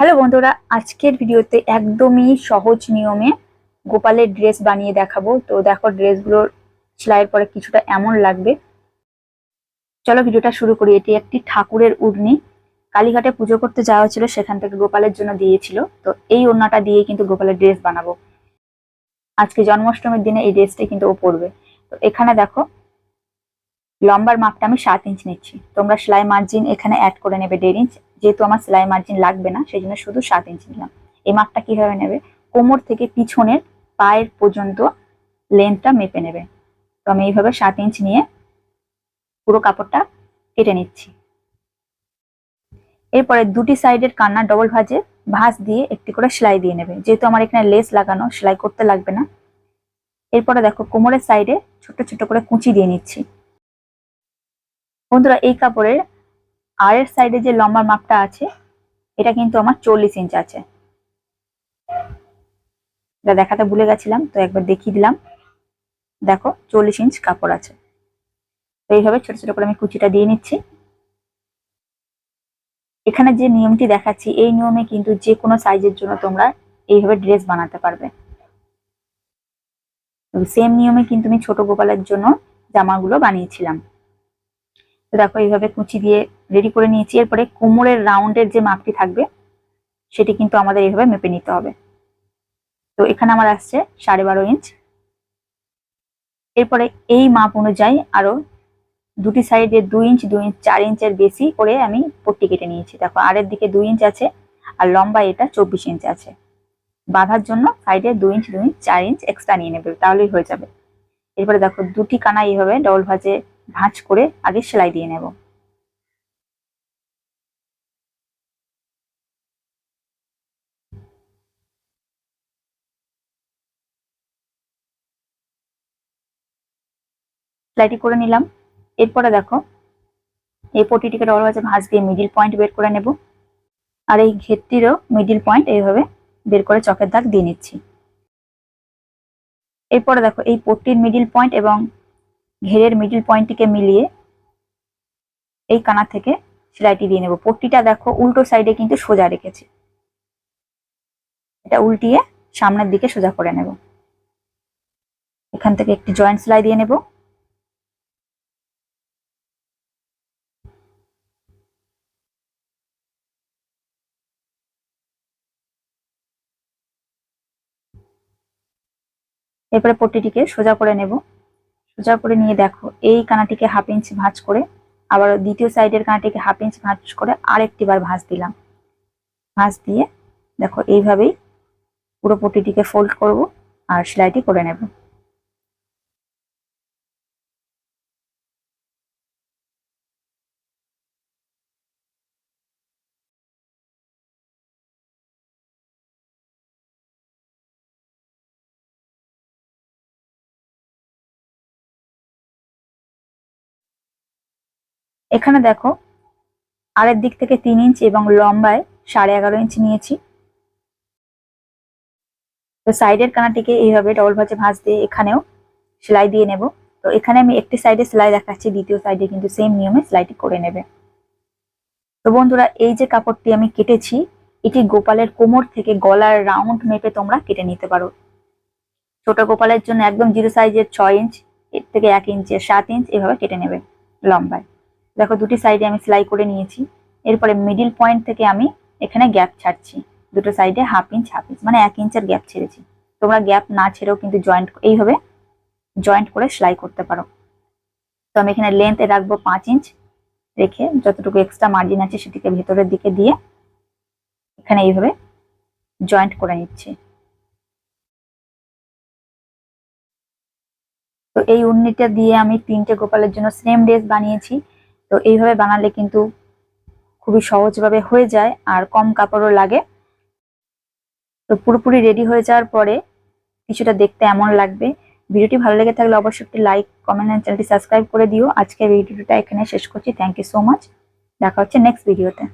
Hello বন্ধুরা, আজকের ভিডিওতে একদমই সহজ নিয়মে গোপালের ড্রেস বানিয়ে দেখাবো। তো দেখো ড্রেসগুলোর সেলাইয়ের পরে কিছুটা এমন লাগবে। চলো ভিডিওটা শুরু করি। এটি একটি ঠাকুরের উড়নি কালীঘাটে পুজো করতে যাওয়া হয়েছিল সেখান থেকে গোপালের জন্য দিয়েছিল। তো এই ওড়নাটা দিয়ে কিন্তু গোপালের ড্রেস বানাবো। আজকে জন্মাষ্টমীর দিনে এই ড্রেসটাই কিন্তু ও পরবে। তো এখানে দেখো লম্বার মাপটা আমি সাত ইঞ্চ নিচ্ছি। তোমরা সেলাই মার্জিন এখানে অ্যাড করে নেবে দেড় ইঞ্চ যেহেতু আমার সেলাই মার্জিন লাগবে না সেই জন্য শুধু সাত ইঞ্চ নিলাম। এই মাপটা কীভাবে নেবে? কোমর থেকে পিছনের পায়ের পর্যন্ত লেন্থটা মেপে নেবে। তো আমি এইভাবে সাত ইঞ্চ নিয়ে পুরো কাপড়টা কেটে নিচ্ছি। এরপরে দুটি সাইডের কান্না ডবল ভাজে ভাঁজ দিয়ে একটি করে সেলাই দিয়ে নেবে। যেহেতু আমার এখানে লেস লাগানো, সেলাই করতে লাগবে না। এরপরে দেখো, কোমরের সাইডে ছোট ছোট করে কুচি দিয়ে নিচ্ছি। বন্ধুরা, এই কাপড়ের আরের সাইডে যে লম্বা মাপটা আছে, এটা কিন্তু আমার চল্লিশ ইঞ্চ আছে। এটা দেখাতে ভুলে গেছিলাম, তো একবার দেখিয়ে দিলাম। দেখো, চল্লিশ ইঞ্চ কাপড় আছে। তো এইভাবে ছোট ছোট করে আমি কুচিটা দিয়ে নিচ্ছি। এখানে যে নিয়মটি দেখাচ্ছি, এই নিয়মে কিন্তু যে কোনো সাইজের জন্য তোমরা এইভাবে ড্রেস বানাতে পারবে। সেম নিয়মে কিন্তু আমি ছোট গোপালের জন্য জামাগুলো বানিয়েছিলাম। তো দেখো এইভাবে কুচি দিয়ে রেডি করে নিয়েছি। এরপরে কোমরের রাউন্ডের যে মাপটি থাকবে, সেটি কিন্তু আমাদের এইভাবে মেপে নিতে হবে। তো এখানে আমার আসছে সাড়ে বারো ইঞ্চ এরপরে এই মাপ অনুযায়ী আরও দুটি সাইডে দুই ইঞ্চ দুই ইঞ্চ চার ইঞ্চের বেশি করে আমি পট্টি কেটে নিয়েছি। দেখো, আরের দিকে দুই ইঞ্চ আছে আর লম্বা এটা চব্বিশ ইঞ্চ আছে। বাঁধার জন্য সাইডে দুই ইঞ্চ দুই ইঞ্চ চার ইঞ্চ এক্সট্রা নিয়ে নেবে, তাহলেই হয়ে যাবে। এরপরে দেখো, দুটি কানা এইভাবে ডবল ভাজে ভাঁজ করে আগে সেলাই দিয়ে নেব। সেলাইটি করে নিলাম। এরপরে দেখো, এই পটিটিকে ডবল ভাজে ভাঁজ দিয়ে মিডিল পয়েন্ট বের করে নেব। আর এই ঘেরটিরও মিডিল পয়েন্ট এইভাবে বের করে চকের দাগ দিয়ে নিচ্ছি। এরপরে দেখো, এই পট্টির মিডিল পয়েন্ট এবং ঘেরের মিডিল পয়েন্টটিকে মিলিয়ে এই কানা থেকে সেলাইটি দিয়ে নেব। পট্টিটা দেখো উল্টো সাইডে কিন্তু সোজা রেখেছি। এটা উল্টিয়ে সামনের দিকে সোজা করে নেব। এখান থেকে একটি জয়েন্ট সেলাই দিয়ে নেব। এরপরে পট্টিটিকে সোজা করে নেব। সোজা করে নিয়ে দেখো, এই কানাটিকে হাফ ইঞ্চ ভাঁজ করে, আবার দ্বিতীয় সাইডের কানাটিকে হাফ ইঞ্চ ভাঁজ করে আরেকটি বার ভাঁজ দিলাম। ভাঁজ দিয়ে দেখো, এইভাবেই পুরো পটিটিকে ফোল্ড করব আর সেলাইটি করে নেব। এখানে দেখো, আরের দিক থেকে তিন ইঞ্চ এবং লম্বায় সাড়ে এগারো ইঞ্চ নিয়েছি। তো সাইডের কানাটিকে এইভাবে ডবল ভাজে ভাঁজ দিয়ে এখানেও সেলাই দিয়ে নেব। তো এখানে আমি একটি সাইডে সেলাই দেখাচ্ছি, দ্বিতীয় সাইডে কিন্তু সেম নিয়মে সেলাইটি করে নেবে। তো বন্ধুরা, এই যে কাপড়টি আমি কেটেছি, এটি গোপালের কোমর থেকে গলার রাউন্ড মেপে তোমরা কেটে নিতে পারো। ছোট গোপালের জন্য একদম জিরো সাইজের ছয় ইঞ্চ এর থেকে এক ইঞ্চের সাত ইঞ্চ এভাবে কেটে নেবে লম্বায়। দেখো দুটি সাইডে আমি সেলাই করে নিয়েছি। এরপরে মিডিল পয়েন্ট থেকে আমি এখানে গ্যাপ ছাড়ছি। দুটো সাইডে হাফ ইঞ্চ হাফ ইঞ্চ মানে এক ইঞ্চের গ্যাপ ছেড়েছি। তোমরা গ্যাপ না ছেড়েও কিন্তু জয়েন্ট এইভাবে জয়েন্ট করে সেলাই করতে পারো। তো আমি এখানে লেন্থ রাখব পাঁচ ইঞ্চ রেখে যতটুকু এক্সট্রা মার্জিন আছে সেটিকে ভেতরের দিকে দিয়ে এখানে এইভাবে জয়েন্ট করে নিচ্ছি। তো এই উন্নিটা দিয়ে আমি তিনটে গোপালের জন্য সেম ড্রেস বানিয়েছি। তো এইভাবে বানালে কিন্তু খুবই সহজভাবে হয়ে যায় আর কম কাপড়ও লাগে। তো পুরোপুরি রেডি হয়ে যাওয়ার পরে কিছুটা দেখতে এমন লাগবে। ভিডিওটি ভালো লেগে থাকলে অবশ্যই একটি লাইক কমেন্ট অ্যান্ড চ্যানেলটি সাবস্ক্রাইব করে দিও। আজকের ভিডিওটা এখানে শেষ করছি। থ্যাংক ইউ সো মাচ দেখা হচ্ছে নেক্সট ভিডিওতে